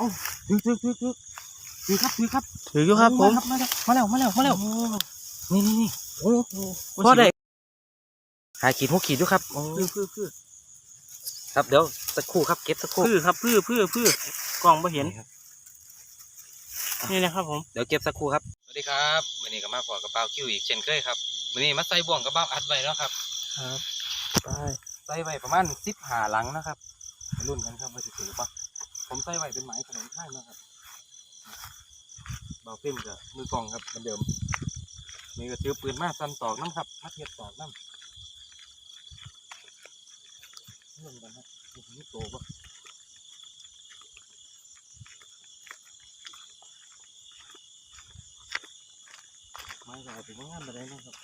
อ้ถือถือถือถือถือครับถือครับถืออยู่ครับผมมาแล้วมาแล้วมาแล้วมาแล้วนี่นี่นี่โอ้โหพ่อได้หาขีดหกขีดอยู่ครับโอ้คือคือคือครับเดี๋ยวสักครู่ครับเก็บสักครู่คือครับคือคือคือกล่องไม่เห็นครับนี่นะครับผมเดี๋ยวเก็บสักครู่ครับสวัสดีครับวันนี้ก็มาพอกับเป้าคิวอีกเช่นเคยครับวันนี้มาใส่บ่วงกับเป้าอัดไว้แล้วครับครับไปใส่ไว้ประมาณสิบหาหลังนะครับไปรุ่นกันครับว่าจะถือปะ ผมใส่ไว้เป็นไม้ขนมข้างนะครับเบาเพิ่มกับมือกองครับเหมือนเดิมนี่ก็ถือปืนมาสั้นตอกน้ำครับมาเทียบตอกน้ำเริ่มกันนะนี่โตปะไม้ก็เอาไปงานมาได้นะครับ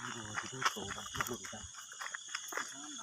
นี่ดูจะดูโตปะมาลุ้นกันน้ำไหล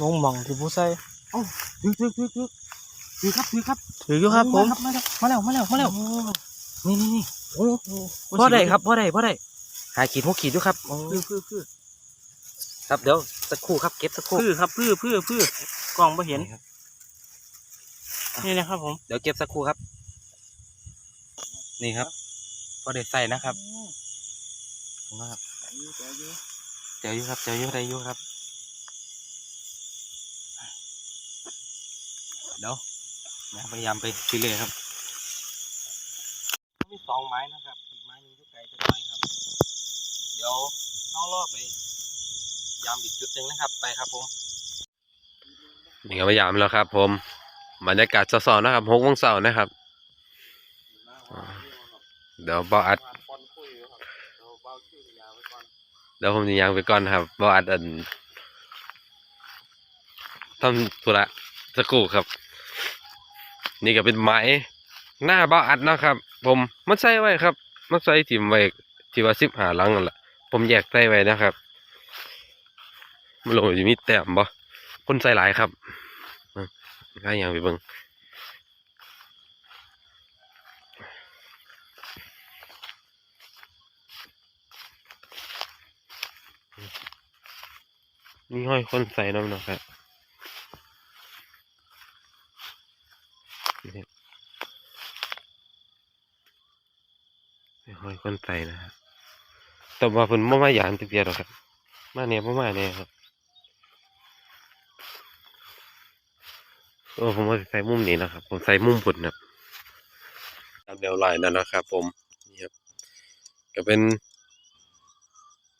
งงหมองที่ผู้ใส่เอ้าถือถือถือถือถือครับถือครับถืออยู่ครับผมมาแล้วมาแล้วมาแล้วมาแล้วนี่นี่นี่โอ้โหพ่อได้ครับพ่อได้พ่อได้หาขีดหกขีดอยู่ครับโอ้คือคือคือครับเดี๋ยวสักครู่ครับเก็บสักครู่คือครับคือคือคือกล่องไม่เห็นครับนี่นะครับ ผมเดี๋ยวเก็บสักครู่ครับ นี่ครับพ่อได้ใส่นะครับนะครับเดี๋ยวอยู่ครับเดี๋ยวอยู่ได้อยู่ครับ เดี๋ยวนะพยายามไปเรื่อยครับมีสองไม้นะครับอีกไม้นึงอยู่ไกลจะไปครับ เดี๋ยวเข้ารอบไป ยามอีกจุดหนึ่งนะครับไปครับผมนี่ก็พยายามแล้วครับ ผมบรรยากาศสอๆนะครับหกโมงเช้านะครับ เดี๋ยวบออัดเดี๋ยวผมจะยังไปก่อนครับบออัดอันทำธุระสักครู่ครับ นี่ก็เป็นไม้หน้าบออัดนะครับ ผมมันใส่ไว้ครับ มันใส่ถิ่มไว้ที่ว่าสิบหาลังนั่นแหละผมแยกใส่ไว้นะครับมันลงจะมีแต้มบ่คนใส่หลายครับอืมก็ยังไปเบิ่งมีห้อยคนใส่น้ำนะครับ นี่มีห้อยคนใสนะครับแต่ว่าเพิ่นบ่มาหยานติเปียหรอกครับ มาเนี่ยบ่มาเนี่ยครับโอ้ผมว่าใส่มุมนี้นะครับ ผมใส่มุมพุ่นครับตามแนวลายนั่นนะครับ ผมนี่ครับก็เป็น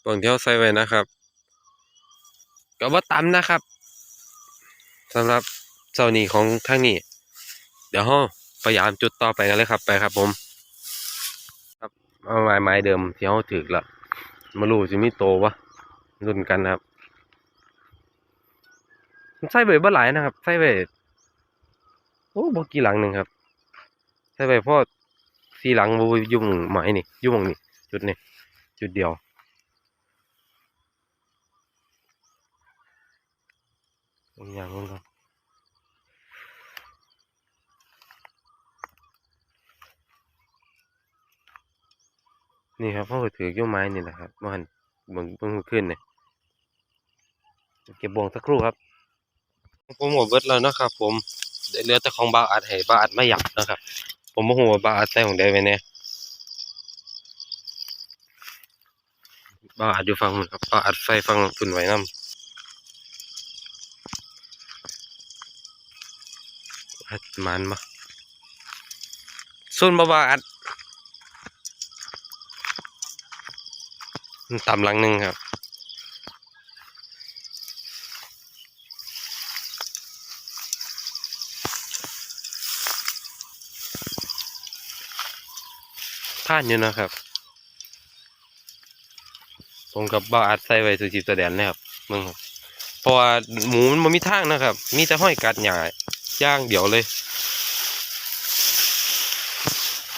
ปล่องที่เขาใส่ไว้นะครับก็ว่าต่ำนะครับสำหรับเจ้านี้ของทางนี้ เดี๋ยวเราพยายามจุดต่อไปกันเลยครับไปครับ ผม ครับเอาไม้ไม้เดิมที่เขาถือละมารูจะมีโตวะรุ่นกันครับใส่ใบบ่หลายนะครับใส่ใบโอ้บ่กี่หลังหนึ่งครับใส่ใบพ่อสี่หลังบ่ยุ่งไม้นี่ยุ่งนี่จุดนี่จุดเดียวอย่างหนึงครับ นี่ครับพ่อก็ถือกิ้วไม้นี่แหละครับเมื่อหันเบิ่งเบิ่งขึ้นเนี่ยเก็บบวงสักครู่ครับ ผมหมดเบิดแล้วนะครับผมเดี๋ยวเหลือแต่ของบาอัดให้บาอัดไม่หยับนะครับ ผมโมโหว่าบาอัดใส่ของใดไว้เนี่ยบาอัดอยู่ฟังมันครับบาอัดไฟฟังฝุ่นไว้น้ำอัดมันมาส่วนบาวาอัด ตามหลังหนึ่งครับท่านอยู่นะครับ ตรงกับเบ้าอัดใส่ไว้สุจิตแดนนะครับมึงครับเพราะว่าหมูมันไมีทางนะครับ มีแต่ห้อยกัดใหญ่ย่างเดี๋ยวเลย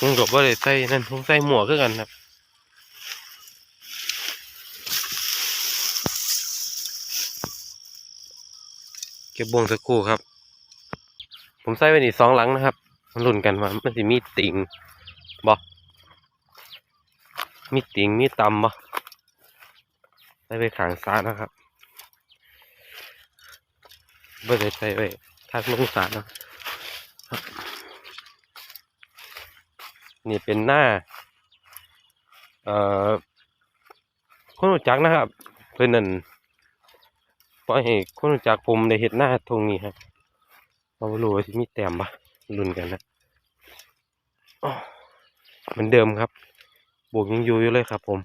มึงกับว่าเลยใส่นั่นผมใส่หมวกคือกันครับ ก็บบวงสักครู่ครับ ผมใส่ไว้นี่สองหลังนะครับ มันลุ้นกันว่ามันสิมีติงบ่มีติงมีตำบ่ใส่ไปขางซ้ายนะครับไม่ได้ใส่ไว้ทางลงสานะนี่เป็นหน้า เอ่อคนรู้จักนะครับ เพื่อนนั่น ปล่อยให้คนรู้จักผมได้เห็นหน้าตรงนี้ครับเราบ่รู้ว่าสิมีแต้มปะลุ้นกันนะอ้อเหมือนเดิมครับ บวกยังอยู่อยู่เลยครับผม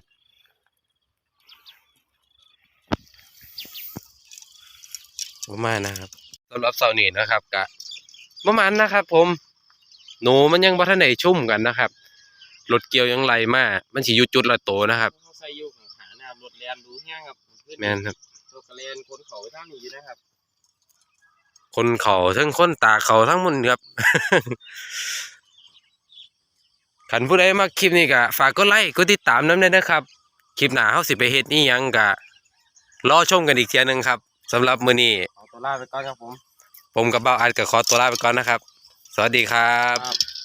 ประมาณนะครับสำหรับเสาร์นี้นะครับกะประมาณนะครับ ผม หนูมันยังบ่ทันได้ชุ่มกันนะครับรถเกี่ยวยังไหลมามันสิอยู่จุดละโตนะครับเขาใส่อยู่ข้างขาหน้ารถแลนดูแห้งครับขึ้นแม่นครับรถ กระเลนคนเขาไปทางนี้อยู่นะครับ คนเขาทั้งคนตาเขาทั้งหมดครับ ขันผู้ใดมาคลิปนี้ก็ฝากกดไลค์กดติดตามน้ำด้วยนะครับ คลิปหน้าเฮาสิไปเฮ็ดอีหยังก็รอชมกันอีกเทียหนึงครับสำหรับมื้อนี้เอาตัวลาไปก่อนครับผม ผมกับเบ้าอัดก็ขอตัวลาไปก่อนนะครับ สวัสดีครับครับ